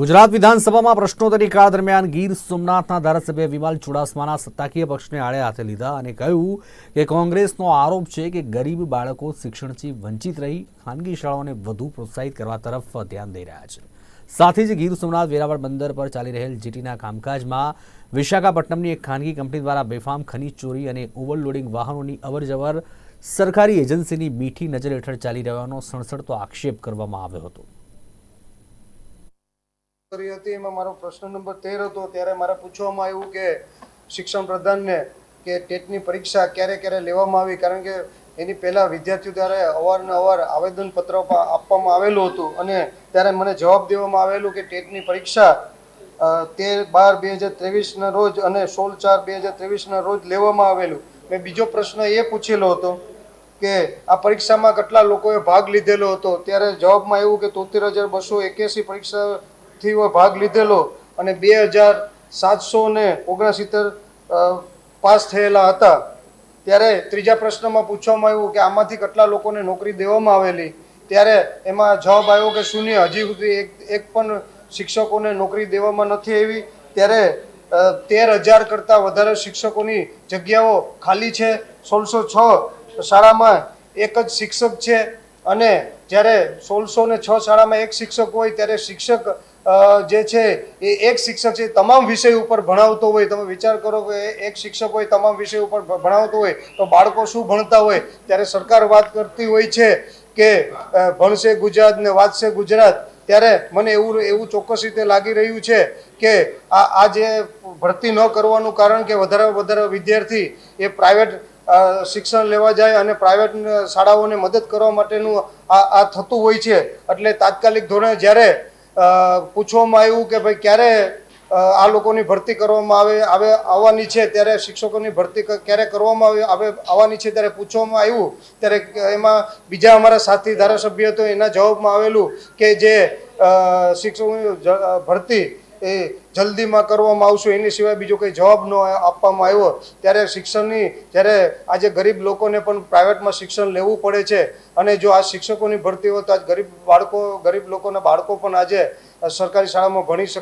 ગુજરાત વિધાનસભામાં પ્રશ્નોત્તરી કાળ દરમિયાન ગીર સોમનાથના ધારાસભ્ય વિમાલ ચુડાસમાના સત્તાકીય પક્ષને આડે હાથે લીધા અને કહ્યું કે કોંગ્રેસનો આરોપ છે કે ગરીબ બાળકો શિક્ષણથી વંચિત રહી ખાનગી શાળાઓને વધુ પ્રોત્સાહિત કરવા તરફ ધ્યાન દઈ રહ્યા છે. સાથે જ ગીર સોમનાથ વેરાવળ બંદર પર ચાલી રહેલ જીટીના કામકાજમાં વિશાખાપટ્ટનમની એક ખાનગી કંપની દ્વારા બેફામ ખનીજ ચોરી અને ઓવરલોડિંગ વાહનોની અવરજવર સરકારી એજન્સીની મીઠી નજર હેઠળ ચાલી રહ્યાનો સણસડતો આક્ષેપ કરવામાં આવ્યો હતો. કરી હતી. એમાં મારો પ્રશ્ન નંબર તેર હતો. ત્યારે મારે પૂછવામાં આવ્યું કે શિક્ષણ પ્રધાનને કે ટેટની પરીક્ષા ક્યારે ક્યારે લેવામાં આવી? કારણ કે એની પહેલાં વિદ્યાર્થીઓ ત્યારે અવારનવાર આવેદનપત્ર આપવામાં આવેલું હતું અને ત્યારે મને જવાબ દેવામાં આવેલું કે ટેટની પરીક્ષા તેર બાર બે હજાર ત્રેવીસના રોજ અને સોળ ચાર બે હજાર ત્રેવીસના રોજ લેવામાં આવેલું. મેં બીજો પ્રશ્ન એ પૂછેલો હતો કે આ પરીક્ષામાં કેટલા લોકોએ ભાગ લીધેલો હતો? ત્યારે જવાબમાં એવું કે તોતેર હજાર બસો એક્યાસી પરીક્ષાથી ભાગ લીધેલો અને બે હજાર સાતસો ને ઓગણસિત્તેર પાસ થયેલા હતા. ત્યારે ત્રીજા પ્રશ્નમાં પૂછવામાં આવ્યું કે આમાંથી કેટલા લોકોને નોકરી દેવામાં આવેલી? ત્યારે એમાં જવાબ આવ્યો કે શૂન્ય. હજી સુધી એક એક પણ શિક્ષકોને નોકરી દેવામાં નથી આવી. ત્યારે તેર હજાર કરતાં વધારે શિક્ષકોની જગ્યાઓ ખાલી છે, સોળસો છ શાળામાં એક જ શિક્ષક છે. અને જ્યારે સોળસો ને છ શાળામાં એક શિક્ષક હોય, ત્યારે શિક્ષક જે છે, એ એક શિક્ષક છે તમામ વિષય ઉપર ભણાવતો હોય, તમે વિચાર કરો કે એક શિક્ષક હોય, તમામ વિષય ઉપર ભણાવતો હોય, તો બાળકો શું ભણતા હોય? ત્યારે સરકાર વાત કરતી હોય છે કે ભણશે ગુજરાત ને વાંચશે ગુજરાત. ત્યારે મને એવું એવું ચોક્કસ રીતે લાગી રહ્યું છે કે, આ આ જે ભરતી ન કરવાનું કારણ કે વધારે વધારે વિદ્યાર્થી એ પ્રાઇવેટ શિક્ષણ લેવા જાય અને પ્રાઇવેટ શાળાઓને મદદ કરવા માટેનું આ આ થતું હોય છે. એટલે તાત્કાલિક ધોરણે જ્યારે પૂછવામાં આવ્યું કે ભાઈ ક્યારે આ લોકોની ભરતી કરવામાં આવે આવે, આવવાની છે ત્યારે શિક્ષકોની ભરતી ક્યારે કરવામાં આવે આવે, આવવાની છે ત્યારે પૂછવામાં આવ્યું. ત્યારે એમાં બીજા અમારા સાથી ધારાસભ્ય હતો એના જવાબમાં આવેલું કે જે શિક્ષકોની ભરતી એ જલ્દીમાં કરવામાં આવશે, એની સિવાય બીજો કંઈ જવાબ ન આપવામાં આવ્યો, ત્યારે શિક્ષણની જ્યારે આજે ગરીબ લોકોને પણ પ્રાઇવેટમાં શિક્ષણ લેવું પડે છે. અને જો આ શિક્ષકોની ભરતી હોય તો આજ ગરીબ બાળકો ગરીબ લોકોના બાળકો પણ આજે સરકારી શાળામાં ભણી શકે